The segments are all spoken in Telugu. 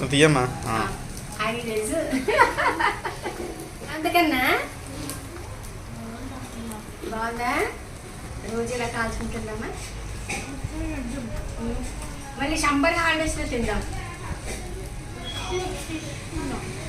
నువ్వు తీయమ్మా అందుకన్నా బాగుందా? రోజు ఇలా కాల్చుకుంటుందమ్మా మళ్ళీ సంబర్ హాలిడేస్లో తిందాం.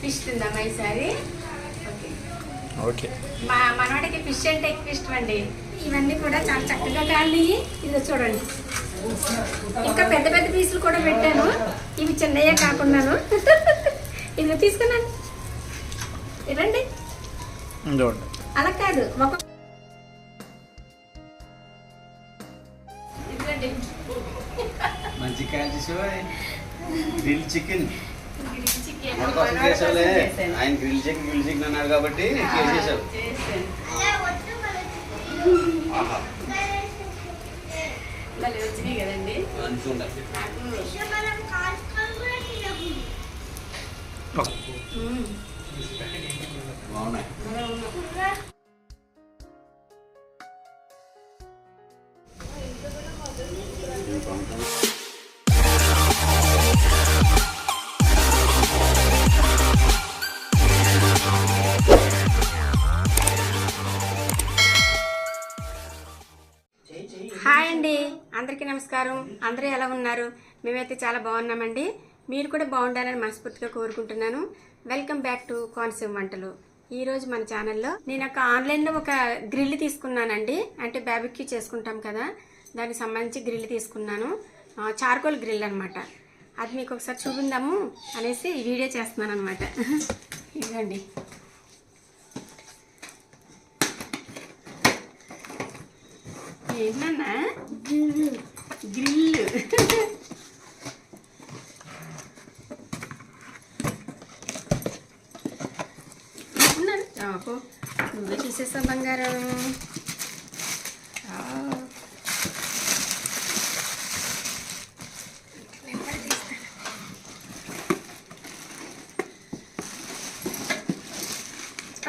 ఫిష్ తిందామా ఈసారి? ఓకే. ఓకే. మా మనవాడికి ఫిష్ అంటే ఎక్కువ ఇష్టం అండి. ఇవన్నీ కూడా చాలా చక్కగా కాలి ఇది చూడండి. ఇంకా పెద్ద పెద్ద పీసులు కూడా పెట్టాను. ఇవి చిన్నయ్యే కాకున్నాను ఇది తీసుకున్నాను. ఇవ్వండి. చూడండి అలా కాదు ఒక ఇదిగోండి. మంచి catch grill chicken. Grill chicken. మన కోసం చేసావులే. ఆయన గ్రిల్ చికెన్ గ్రిల్ చికెన్ అన్నాడు కాబట్టి చేసేసావు భలే వచ్చినాయి కదండి అనుకుంటా నాకు మ్మ్. బాగున్నాయి నమస్కారం. అందరూ ఎలా ఉన్నారు? మేమైతే చాలా బాగున్నామండి. మీరు కూడా బాగుండాలని మనస్ఫూర్తిగా కోరుకుంటున్నాను. వెల్కమ్ బ్యాక్ టు కోనసీమ వంటలు. ఈరోజు మన ఛానల్లో నేను ఒక ఆన్లైన్లో ఒక గ్రిల్ తీసుకున్నానండి. అంటే బ్యాబిక్యూ చేసుకుంటాం కదా. దానికి సంబంధించి గ్రిల్ తీసుకున్నాను. చార్కోల్ గ్రిల్ అనమాట అది మీకు ఒకసారి చూపిందాము అనేసి వీడియో చేస్తున్నాను అనమాట ఇదిగోండి. ఏంటన్నా గ్రిల్ ఆపో నువ్వే తీసేసావు బంగారం.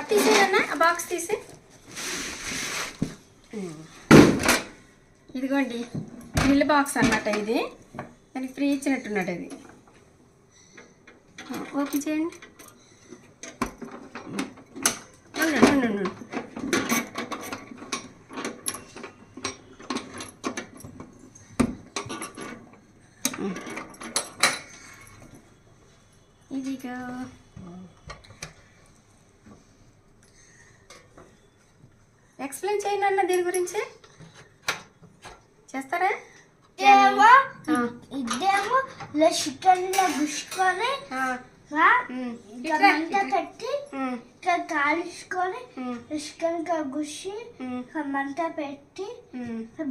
తీసేయన్నా ఆ బాక్స్ తీసే ఇదిగోండి. గ్రిల్ బాక్స్ అన్నట్టు ఇది. దానికి ఫ్రీ ఇచ్చినట్టున్నాడు ఇది ఓపెన్ చేయండి. ఇదిగో ఎక్స్ప్లెయిన్ చేయండి అన్న దీని గురించి. చేస్తారా? ఇదేమో? ఆ, ఇదేమో? ఇలా చికెన్లో గుచ్చుకొని. మంట పెట్టి ఇక్కడ కాల్చుకొని చికెన్ గుచ్చి మంట పెట్టి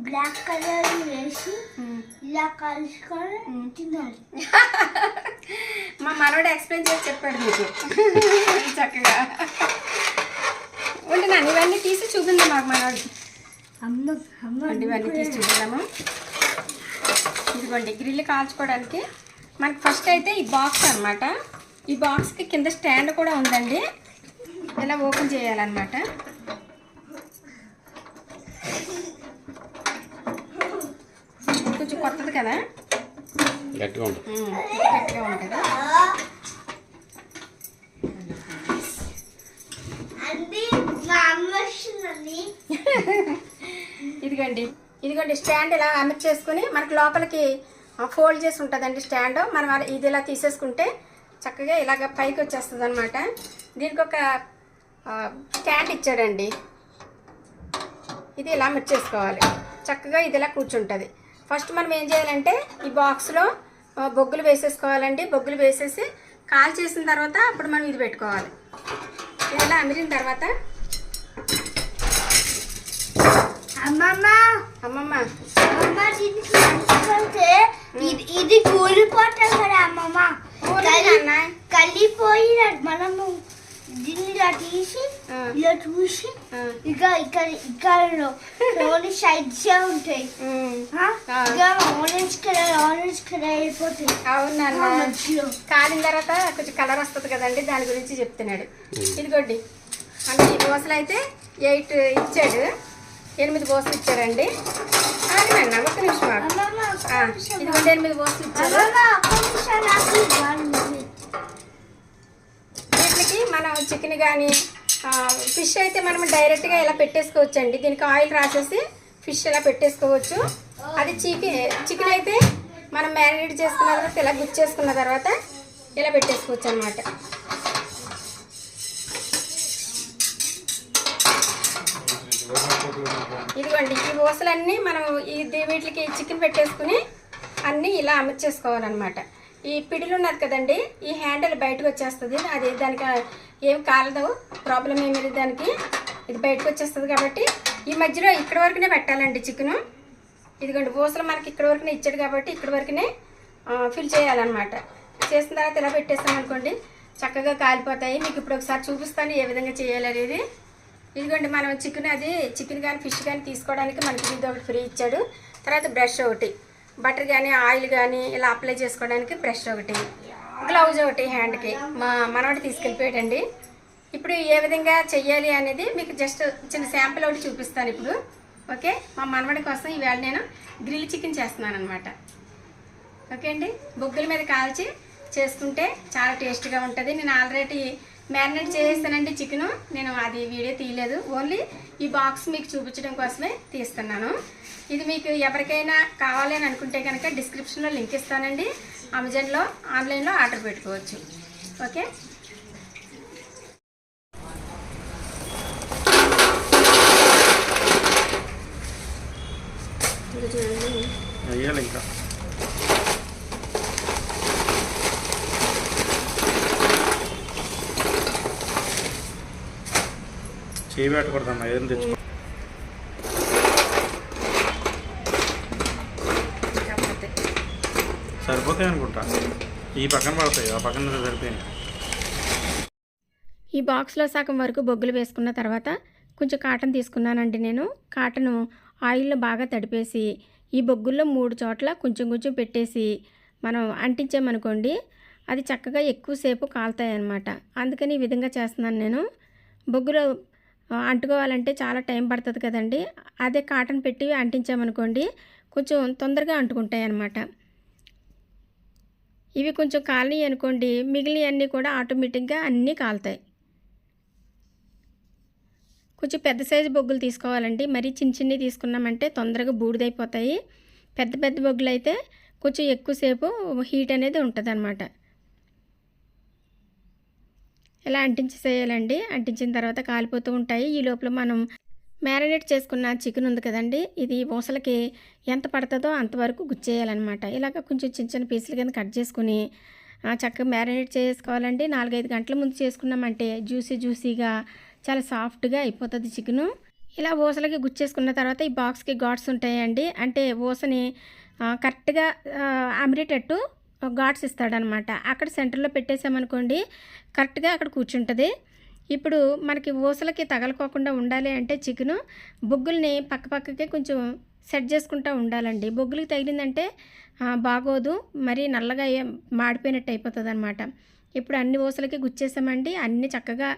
బ్లాక్ కలర్ వేసి. ఇలా కాల్చుకొని. తినాలి. మా మనవడు ఎక్స్ప్లెయిన్ చేసి చెప్పాడు మీకు. చక్కగా. ఉండి నాన్న ఇవన్నీ తీసి చూపిందా మాకు మనవాడికి. అమ్మ అమ్మ ఇవన్నీ తీసి చూపిద్దాము ఇదిగోండి గ్రిల్ కాల్చుకోవడానికి మనకి ఫస్ట్ అయితే ఈ బాక్స్ అన్నమాట. ఈ బాక్స్కి కింద స్టాండ్ కూడా ఉందండి. ఇలా ఓపెన్ చేయాలన్నమాట. కొంచెం కొత్తది కదా? గట్టిగా ఉంటుంది గట్టిగా ఉంటుంది. ఇదిగోండి. ఇదిగోండి స్టాండ్ ఇలా అమర్చేసుకుని మనకి లోపలికి ఫోల్డ్ చేసి ఉంటుందండి స్టాండ్. మనం అలా ఇది ఇలా తీసేసుకుంటే చక్కగా ఇలాగ పైకి వచ్చేస్తుంది అనమాట దీనికి ఒక స్టాండ్ ఇచ్చాడండి. ఇది ఇలా అమర్చేసుకోవాలి చక్కగా ఇది ఇలా కూర్చుంటుంది. ఫస్ట్ మనం ఏం చేయాలంటే ఈ బాక్స్లో బొగ్గులు వేసేసుకోవాలండి. బొగ్గులు వేసేసి కాల్ చేసిన తర్వాత అప్పుడు మనం ఇది పెట్టుకోవాలి. ఇది ఇలా అమిరిన తర్వాత అమ్మమ్మ. అమ్మమ్మ. అమ్మమ్మ దీనికి మంచుకుంటే ఇది ఇది కూలిపోతుంది కదా అమ్మమ్మ. కలిపోయి మనము. దీన్ని ఇలా తీసి. ఇలా చూసి. ఇక ఇక్కడ ఇక్కడ ఓన్లీ సైడ్స్ ఉంటాయి. ఇక ఆరెంజ్ కలర్ ఆరెంజ్ కలర్ అయిపోతాయి. అవునన్న మధ్యలో కాలిన తర్వాత కొంచెం కలర్ వస్తుంది కదండి దాని గురించి చెప్తున్నాడు. ఇదిగోండి. అంటే ఈ బోసలు అయితే ఎయిట్ ఇచ్చాడు. ఎనిమిది బోసులు ఇచ్చారండి. ఆగనండి నిమిషం ఇదిగోండి ఎనిమిది బోసులు ఇచ్చారు. వీటికి మనం చికెన్ కానీ ఫిష్ అయితే మనం డైరెక్ట్గా ఇలా పెట్టేసుకోవచ్చండి. దీనికి ఆయిల్ రాసేసి ఫిష్ ఇలా పెట్టేసుకోవచ్చు. అది చికెన్ చికెన్ అయితే మనం మ్యారినేట్ చేసుకున్న తర్వాత ఇలా గుచ్చేసుకున్న తర్వాత ఇలా పెట్టేసుకోవచ్చు అనమాట ఇదిగోండి ఈ ఊసలన్నీ మనం ఇది వీటికి చికెన్ పెట్టేసుకుని అన్నీ ఇలా అమర్చేసుకోవాలన్నమాట ఈ పిడిలు ఉన్నది కదండి ఈ హ్యాండిల్ బయటకు వచ్చేస్తుంది. అది దానికి ఏం కాలదు ప్రాబ్లం ఏమి లేదు దానికి. ఇది బయటకు వచ్చేస్తుంది కాబట్టి ఈ మధ్యలో ఇక్కడ వరకునే పెట్టాలండి చికెను. ఇదిగోండి ఊసలు మనకి ఇక్కడ వరకునే ఇచ్చాడు కాబట్టి ఇక్కడ వరకునే ఫిల్ చేయాలన్నమాట. చేసిన తర్వాత ఇలా పెట్టేస్తాం అనుకోండి చక్కగా కాలిపోతాయి. మీకు ఇప్పుడు ఒకసారి చూపిస్తాను ఏ విధంగా చేయాలి అనేది ఇదిగోండి మనం చికెన్ అది చికెన్ కానీ ఫిష్ కానీ తీసుకోవడానికి మనకి ఇది ఒకటి ఫ్రీ ఇచ్చాడు. తర్వాత బ్రష్ ఒకటి. బటర్ కానీ ఆయిల్ కానీ ఇలా అప్లై చేసుకోవడానికి బ్రష్ ఒకటి. గ్లౌజ్ ఒకటి హ్యాండ్కి. మా మనవాడు తీసుకెళ్ళిపోయాడండి. ఇప్పుడు ఏ విధంగా చెయ్యాలి అనేది మీకు జస్ట్ చిన్న శాంపుల్ ఒకటి చూపిస్తాను ఇప్పుడు. ఓకే? మా మనవడి కోసం ఈవేళ నేను గ్రిల్ చికెన్ చేస్తున్నాను అనమాట ఓకే అండి? బొగ్గుల మీద కాల్చి చేసుకుంటే చాలా టేస్ట్గా ఉంటుంది. నేను ఆల్రెడీ మ్యారినేట్ చేసేసానండి చికెన్. నేను అది వీడియో తీయలేదు. ఓన్లీ ఈ బాక్స్ మీకు చూపించడం కోసమే తీస్తున్నాను. ఇది మీకు ఎవరికైనా కావాలి అని అనుకుంటే కనుక డిస్క్రిప్షన్లో లింక్ ఇస్తానండి. అమెజాన్లో ఆన్లైన్లో ఆర్డర్ పెట్టుకోవచ్చు. ఓకే? ఇంకా. చేయి పెట్టకూడదమ్మా ఏదైనా తెచ్చుకో. సరిపోతాయి అనుకుంటా. ఈ పక్కన పడతాయి ఆ పక్కన సరిపోయాయి ఈ బాక్స్లో సగం వరకు బొగ్గులు వేసుకున్న తర్వాత కొంచెం కాటన్ తీసుకున్నానండి నేను. కాటను ఆయిల్లో బాగా తడిపేసి ఈ బొగ్గుల్లో మూడు చోట్ల కొంచెం కొంచెం పెట్టేసి మనం అంటించామనుకోండి అది చక్కగా ఎక్కువసేపు కాలుతాయి అన్నమాట అందుకని ఈ విధంగా చేస్తున్నాను నేను. బొగ్గులు అంటుకోవాలంటే చాలా టైం పడుతుంది కదండి. అదే కాటన్ పెట్టి అంటించామనుకోండి కొంచెం తొందరగా అంటుకుంటాయి అన్నమాట ఇవి కొంచెం కాలినాయి అనుకోండి మిగిలినవన్నీ కూడా ఆటోమేటిక్గా అన్నీ కాలుతాయి. కొంచెం పెద్ద సైజు బొగ్గులు తీసుకోవాలండి. మరీ చిన్న చిన్నవి తీసుకున్నామంటే తొందరగా బూడిదైపోతాయి. పెద్ద పెద్ద బొగ్గులు అయితే కొంచెం ఎక్కువసేపు హీట్ అనేది ఉంటుంది అన్నమాట ఇలా అంటించేసేయాలండి? అంటించిన తర్వాత కాలిపోతూ ఉంటాయి. ఈ లోపల మనం మ్యారినేట్ చేసుకున్న చికెన్ ఉంది కదండి ఇది ఊసలకి ఎంత పడుతుందో అంతవరకు గుచ్చేయాలన్నమాట. ఇలాగ కొంచెం చిన్న చిన్న పీసులు కింద కట్ చేసుకుని చక్కగా మ్యారినేట్ చేసుకోవాలండి. నాలుగైదు గంటల ముందు చేసుకున్నామంటే జ్యూసీ జ్యూసీగా చాలా సాఫ్ట్గా అయిపోతుంది చికెను. ఇలా ఊసలకి గుచ్చేసుకున్న తర్వాత ఈ బాక్స్కి గాడ్స్ ఉంటాయండి. అంటే ఊసని కరెక్ట్గా అమిరేటట్టు గాడ్స్ ఇస్తాడనమాట. అక్కడ సెంటర్లో పెట్టేసామనుకోండి కరెక్ట్గా అక్కడ కూర్చుంటుంది. ఇప్పుడు మనకి ఊసలకి తగలకోకుండా ఉండాలి అంటే చికెను బొగ్గుల్ని పక్క పక్కకే కొంచెం సెట్ చేసుకుంటూ ఉండాలండి. బొగ్గులకి తగిలిందంటే బాగోదు. మరీ నల్లగా మాడిపోయినట్టు అయిపోతుంది అనమాట ఇప్పుడు అన్ని ఊసలకి గుచ్చేసామండి. అన్ని చక్కగా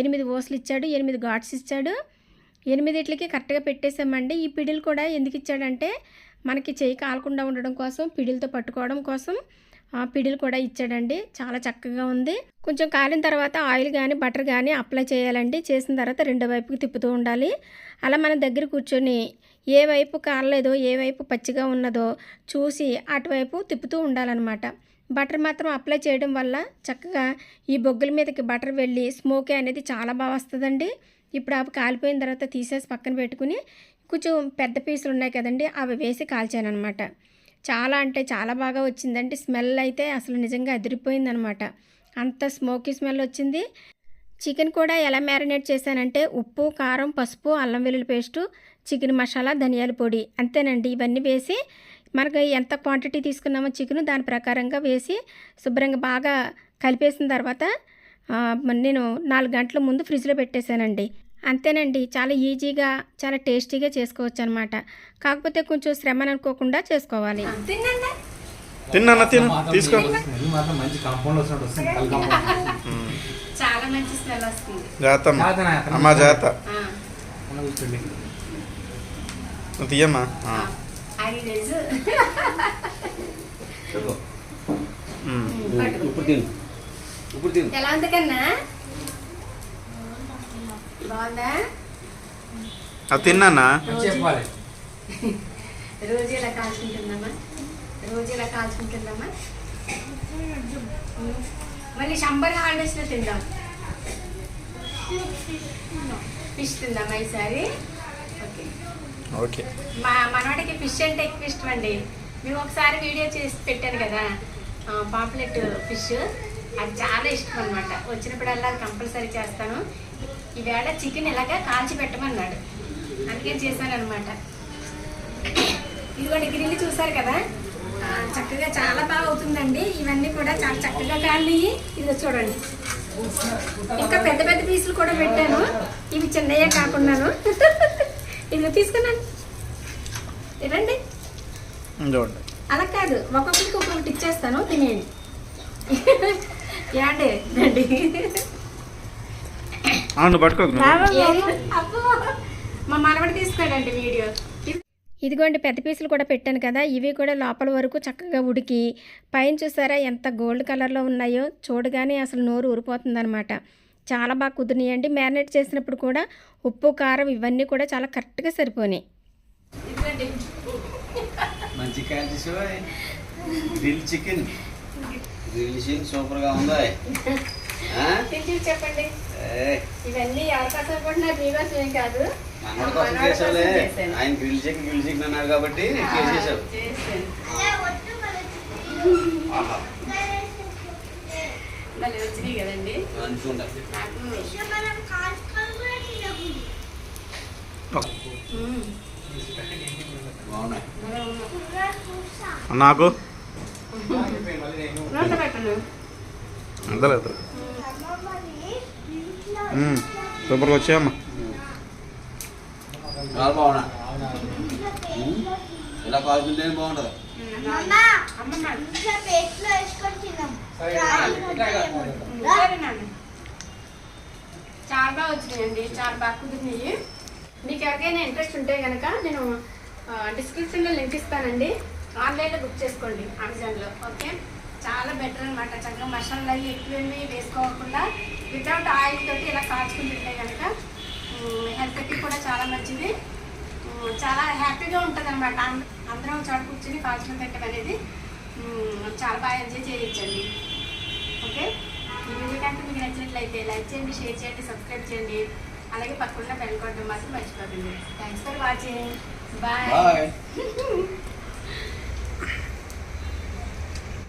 ఎనిమిది ఊసలు ఇచ్చాడు ఎనిమిది ఘాట్స్ ఇచ్చాడు. ఎనిమిదిట్లకి కరెక్ట్గా పెట్టేసామండి. ఈ పిడిలు కూడా ఎందుకు ఇచ్చాడంటే మనకి చేయి కాలకుండా ఉండడం కోసం పిడిలతో పట్టుకోవడం కోసం పిడిలు కూడా ఇచ్చాడండి. చాలా చక్కగా ఉంది. కొంచెం కాలిన తర్వాత ఆయిల్ కానీ బటర్ కానీ అప్లై చేయాలండి. చేసిన తర్వాత రెండో వైపుకి తిప్పుతూ ఉండాలి. అలా మన దగ్గర కూర్చొని ఏ వైపు కాలలేదో ఏ వైపు పచ్చిగా ఉన్నదో చూసి అటువైపు తిప్పుతూ ఉండాలన్నమాట. బటర్ మాత్రం అప్లై చేయడం వల్ల చక్కగా ఈ బొగ్గుల మీదకి బటర్ వెళ్ళి స్మోకే అనేది చాలా బాగా వస్తుందండి. ఇప్పుడు అవి కాలిపోయిన తర్వాత తీసేసి పక్కన పెట్టుకుని కొంచెం పెద్ద పీసులు ఉన్నాయి కదండి అవి వేసి కాల్చాను అనమాట చాలా అంటే చాలా బాగా వచ్చిందండి స్మెల్ అయితే అసలు నిజంగా అదిరిపోయిందనమాట. అంత స్మోకీ స్మెల్ వచ్చింది. చికెన్ కూడా ఎలా మ్యారినేట్ చేశానంటే ఉప్పు కారం పసుపు అల్లం వెల్లుల్లి పేస్టు చికెన్ మసాలా ధనియాల పొడి. అంతేనండి. ఇవన్నీ వేసి మనకు ఎంత క్వాంటిటీ తీసుకున్నామో చికెన్ దాని ప్రకారంగా వేసి శుభ్రంగా బాగా కలిపేసిన తర్వాత నేను నాలుగు గంటల ముందు ఫ్రిడ్జ్లో పెట్టేశానండి. అంతేనండి. చాలా ఈజీగా చాలా టేస్టీగా చేసుకోవచ్చు అనమాట కాకపోతే కొంచెం శ్రమ అనుకోకుండా చేసుకోవాలి తిన్నా తిను. తీసుకో. స్మెల్ మాత్రం మంచి కాంపౌండ్ వచ్చినట్టు వస్తుంది కల్ కాంపౌండ్ చాలా మంచి స్మెల్ వస్తుంది. జాతమ్మ జాతనా, అతను అమ్మా జాత తీయమ్మా. ఇప్పుడు తిను. ఇప్పుడు తిను. ఎలా ఉంది కన్నా? బాగుందా అది తిన్నానా? చెప్పాలి. రోజు ఇలా కాల్చుకుంటుందమ్మా? రోజు ఇలా కాల్చుకుంటుందమ్మా. మళ్ళీ సంబర్ హాలిడేస్లో తిందాం. ఫిష్ తిందామా ఈసారి? ఓకే. ఓకే. మా మనవాడికి ఫిష్ అంటే ఎక్కువ ఇష్టం అండి. మేము ఒకసారి వీడియో చేసి పెట్టాను కదా పాంప్లెట్ ఫిష్. అది చాలా ఇష్టం అనమాట వచ్చినప్పుడల్లా కంపల్సరీ చేస్తాను. ఈవేళ చికెన్ ఇలాగా కాల్చి పెట్టమన్నాడు. అందుకని చేశాను అనమాట ఇదిగోండి గ్రిల్ చూసారు కదా? చక్కగా చాలా బాగా అవుతుందండి ఇవన్నీ కూడా చాలా చక్కగా కాలి ఇది చూడండి. ఇంకా పెద్ద పెద్ద పీసులు కూడా పెట్టాను. ఇవి చిన్నయ్యే కాకుండాను ఇదిగో తీసుకున్నాను. చూడండి అలా కాదు. ఒక్కొక్కరికి ఒక్కొక్కటి ఇచ్చేస్తాను. తినేయండి. అవును మా మనవడు వీడియో. ఇదిగోండి పెద్ద పీసులు కూడా పెట్టాను కదా. ఇవి కూడా లోపల వరకు చక్కగా ఉడికి. పైన చూసారా ఎంత గోల్డ్ కలర్లో ఉన్నాయో? చూడగానే అసలు నోరు ఊరిపోతుందనమాట చాలా బాగా కుదిరినాయండి. మ్యారినేట్ చేసినప్పుడు కూడా ఉప్పు కారం ఇవన్నీ కూడా చాలా కరెక్ట్గా సరిపోయినాయి. చికెన్. చికెన్ సూపర్గా ఉందా చెప్పండి. ఇవన్నీ కాదు. మనోడి కోసం చేసావులే ఆయన గ్రిల్ చికెన్ గ్రిల్ చికెన్ అన్నాడు కాబట్టి చేసేసావు. నాకు అందలేదు సూపర్గా వచ్చాయమ్మా చాలా బాగున్నా ఇలా కాల్చుంటేనే బాగుంటుంది చాలా బాగా వచ్చినాయండి చాలా బాగా కుదిరినాయి మీకు ఎవరికైనా ఇంట్రెస్ట్ ఉంటే కనుక నేను డిస్క్రిప్షన్లో లింక్ ఇస్తానండి. ఆన్లైన్లో బుక్ చేసుకోండి అమెజాన్లో ఓకే? చాలా బెటర్ అనమాట చక్కగా మసాలాలు అవి ఎక్కువేమి వేసుకోకుండా వితౌట్ ఆయిల్ తోటి ఇలా కాల్చుకుంటుంటే కనుక హెల్త్కి కూడా చాలా మంచిది. చాలా హ్యాపీగా ఉంటుంది అనమాట అందరం చోట కూర్చొని కాల్చుకుని తింటాం అనేది చాలా బాగా ఎంజాయ్ చేయొచ్చండి. ఓకే? ఈ వీడియో కనుక మీకు నచ్చినట్లయితే లైక్ చేయండి షేర్ చేయండి సబ్స్క్రైబ్ చేయండి. అలాగే పక్కన బెల్ కొట్టడం మాత్రం మర్చిపోకండి. Thanks for watching bye